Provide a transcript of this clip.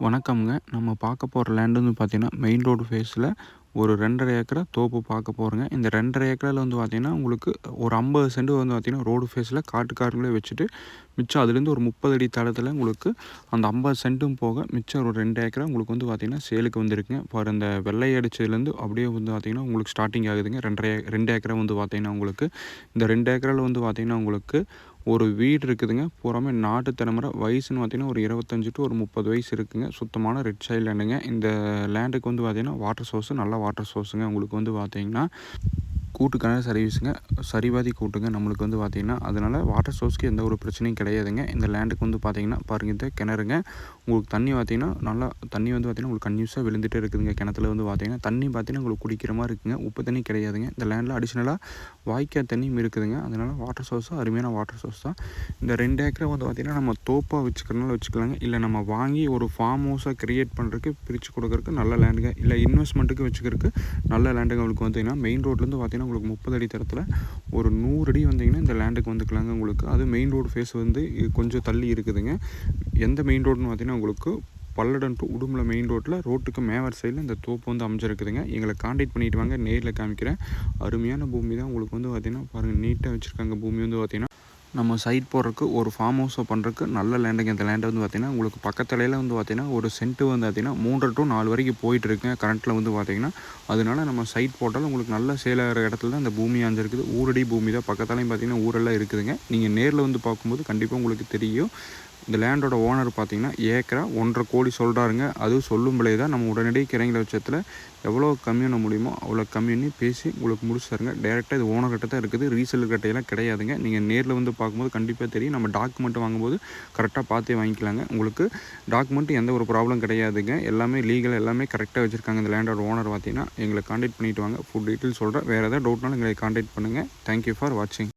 வணக்கம்ங்க. நம்ம பார்க்க போகிற லேண்டு வந்து பார்த்திங்கன்னா மெயின் ரோடு ஃபேஸில் ஒரு ரெண்டரை ஏக்கரை தோப்பு பார்க்க போகிறோங்க இந்த ரெண்டரை ஏக்கரில் வந்து பார்த்திங்கன்னா உங்களுக்கு ஒரு ஐம்பது சென்ட் வந்து பார்த்திங்கன்னா ரோடு ஃபேஸில் காட்டுக்காரங்களே வச்சுட்டு மிச்சம் அதுலேருந்து ஒரு முப்பது அடி தளத்தில் உங்களுக்கு அந்த ஐம்பது சென்ட்டும் போக மிச்சம் ஒரு ரெண்டு ஏக்கரை உங்களுக்கு வந்து பார்த்திங்கன்னா சேலுக்கு வந்துருக்குங்க. இப்போ இந்த வெள்ளை அடிச்சதுலேருந்து அப்படியே வந்து பார்த்திங்கன்னா உங்களுக்கு ஸ்டார்டிங் ஆகுதுங்க. ரெண்டரை ரெண்டு ஏக்கரை வந்து பார்த்திங்கன்னா உங்களுக்கு இந்த ரெண்டு ஏக்கரில் வந்து பார்த்திங்கன்னா உங்களுக்கு ஒரு வீடு இருக்குதுங்க. பூராமே நாட்டு தலைமுறை வயசுன்னு பார்த்தீங்கன்னா ஒரு இருபத்தஞ்சி டு ஒரு முப்பது வயசு இருக்குங்க. சுத்தமான ரெட் சைல் லேண்டுங்க இந்த லேண்டுக்கு வந்து பார்த்திங்கன்னா வாட்டர் சோர்ஸு நல்ல வாட்டர் சோர்ஸுங்க உங்களுக்கு வந்து பார்த்திங்கன்னா கூட்டுக்கான சர்வீஸுங்க சரிவாதி கூட்டுங்க. நம்மளுக்கு வந்து பார்த்திங்கன்னா அதனால் வாட்டர் சோர்ஸ்க்கு எந்த ஒரு பிரச்சனையும் கிடையாதுங்க. இந்த லேண்டுக்கு வந்து பார்த்திங்கன்னா பாருங்கள் இந்த கிணறுங்க. உங்களுக்கு தண்ணி பார்த்திங்கன்னா நல்லா தண்ணி வந்து பார்த்திங்கன்னா உங்களுக்கு கன்யூஸாக விழுந்துகிட்டே இருக்குதுங்க. கிணத்துல வந்து பார்த்திங்கன்னா தண்ணி பார்த்திங்கன்னா உங்களுக்கு குடிக்கிற மாதிரி இருக்குங்க. உப்பு தண்ணி கிடையாதுங்க. இந்த லேண்டில் அடிஷ்னலாக வாய்க்கால் தண்ணியும் இருக்குதுங்க. அதனால் வாட்டர் சோர்ஸும் அருமையான வாட்டர் சோர்ஸ் தான். இந்த ரெண்டு ஏக்கரை வந்து பார்த்திங்கன்னா நம்ம தோப்பாக வச்சுக்கிறனால வச்சுக்கலாங்க. இல்லை நம்ம வாங்கி ஒரு ஃபார்ம் ஹவுஸாக க்ரியேட் பண்ணுறதுக்கு பிரித்து கொடுக்குறதுக்கு நல்ல லேண்டுங்க இல்லை இன்வெஸ்ட்மெண்ட்டுக்கு வச்சுக்கிறதுக்கு நல்ல லேண்டுங்க உங்களுக்கு வந்து மெயின் ரோட்லேருந்து பார்த்திங்கன்னா உங்களுக்கு முப்பது அடி தரத்தில் ஒரு நூறு அடி வந்தீங்கன்னா இந்த லேண்டுக்கு வந்துக்கலாங்க உங்களுக்கு. அது மெயின் ரோடு ஃபேஸ் வந்து கொஞ்சம் தள்ளி இருக்குதுங்க. எந்த மெயின் ரோடுன்னு பார்த்தீங்கன்னா உங்களுக்கு பல்லடம் டு உடுமலை மெயின் ரோட்டில் ரோட்டுக்கு மேவர் சைடில் இந்த தோப்பு வந்து அமைச்சிருக்குதுங்க எங்களை காண்டாக்ட் பண்ணிட்டு வாங்க நேரில் காமிக்கிறேன். அருமையான பூமி தான். உங்களுக்கு வந்து பார்த்திங்கன்னா பாருங்கள் நீட்டாக வச்சுருக்காங்க பூமி வந்து பார்த்திங்கன்னா நம்ம சைட் போடுறக்கு ஒரு ஃபார்ம் ஹவுஸை பண்ணுறக்கு நல்ல லேண்டுங்க இந்த லேண்டை வந்து பார்த்திங்கன்னா உங்களுக்கு பக்கத்துலையில் வந்து பார்த்திங்கன்னா ஒரு சென்ட்டு வந்து பார்த்திங்கன்னா மூன்று டு நாலு வரைக்கும் போயிட்டுருக்குங்க கரண்ட்டில் வந்து பார்த்திங்கன்னா அதனால நம்ம சைட் போட்டாலும் உங்களுக்கு நல்ல சேலாகிற இடத்துல தான் இந்த பூமி அமைஞ்சிருக்குது. ஊரடி பூமி தான். பக்கத்துலையும் பார்த்திங்கன்னா ஊரெல்லாம் இருக்குதுங்க. நீங்கள் நேரில் வந்து பார்க்கும்போது கண்டிப்பாக உங்களுக்கு தெரியும். இந்த லேண்டோட ஓனர் பார்த்தீங்கன்னா ஏக்கரா ஒன்றரை கோடி சொல்கிறாருங்க அதுவும் சொல்லும் விலை தான் நம்ம உடனடி கிறங்கிற பட்சத்தில் எவ்வளோ கம்மி பண்ண முடியுமோ அவ்வளோ கம்மி பண்ணி பேசி உங்களுக்கு முடிச்சுருங்க டேரெக்டாக இது ஓனர் கிட்ட தான் இருக்குது. ரீசேல் கட்டையெல்லாம் கிடையாதுங்க. நீங்கள் நேரில் வந்து பார்க்கும்போது கண்டிப்பாக தெரியும். நம்ம டாக்குமெண்ட் வாங்கும்போது கரெக்டாக பார்த்தே வாங்கிக்கலாங்க. உங்களுக்கு டாக்குமெண்ட் எந்த ஒரு ப்ராப்ளம் கிடையாதுங்க. எல்லாமே லீகல் எல்லாமே கரெக்டாக வச்சுருக்காங்க. இந்த லேண்டோட ஓனர் பார்த்தீங்கன்னா எங்களை காண்டாக்ட் பண்ணிவிட்டு வாங்க. ஃபுட் டீட்டெயில் சொல்கிறேன் வேறு ஏதாவது டவுட்னாலும் எங்களை காண்டாக்ட் பண்ணுங்கள் தேங்க்யூ ஃபார் வாட்சிங்